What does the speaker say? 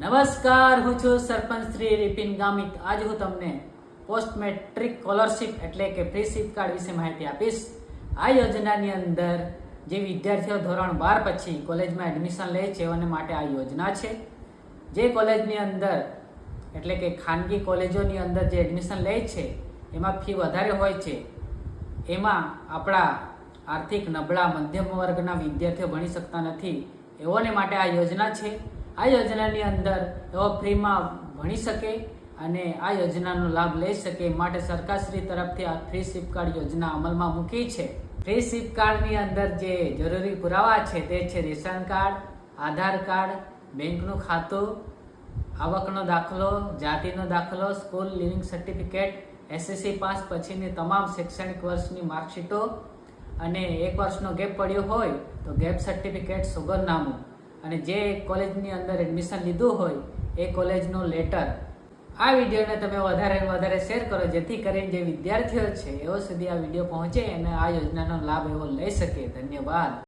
નમસ્કાર, હું છું સરપંચ શ્રી રિપિન ગામિત. આજ હું તમને પોસ્ટ મેટ્રિક સ્કોલરશિપ એટલે કે ફ્રી સિપ કાર્ડ વિશે માહિતી આપીશ. આ યોજનાની અંદર જે વિદ્યાર્થીઓ ધોરણ બાર પછી કોલેજમાં એડમિશન લે છે અને માટે આ યોજના છે. જે કોલેજની અંદર, એટલે કે ખાનગી કોલેજોની અંદર જે એડમિશન લે છે, એમાં ફી વધારે હોય છે. એમાં આપણા આર્થિક નબળા મધ્યમ વર્ગના વિદ્યાર્થીઓ ભણી શકતા નથી. એઓને માટે આ યોજના છે. આ યોજનાની અંદર એઓ ફ્રીમાં ભણી શકે અને આ યોજનાનો લાભ લઈ શકે માટે સરકારશ્રી તરફથી આ ફ્રી સિપ કાર્ડ યોજના અમલમાં મૂકી છે. ફ્રી સિપ કાર્ડની અંદર જે જરૂરી પુરાવા છે તે છે રેશન કાર્ડ, આધાર કાર્ડ, બેંકનું ખાતું, આવકનો દાખલો, જાતિનો દાખલો, school leaving certificate SSC pass પછીની તમામ શૈક્ષણિક વર્ષની માર્કશીટો અને એક વર્ષનો ગેપ પડ્યો હોય તો ગેપ સર્ટિફિકેટ સુગરનામું અને જે કોલેજની અંદર એડમિશન લીધું હોય, એ કોલેજનો લેટર આ વિડીયોને તમે વધારે વધારે શેર કરો, જેથી કરીને જે વિદ્યાર્થીઓ છે, એઓ સુધી આ વીડિયો પહોંચે અને આ યોજનાનો લાભ એવો લઈ શકે. ધન્યવાદ.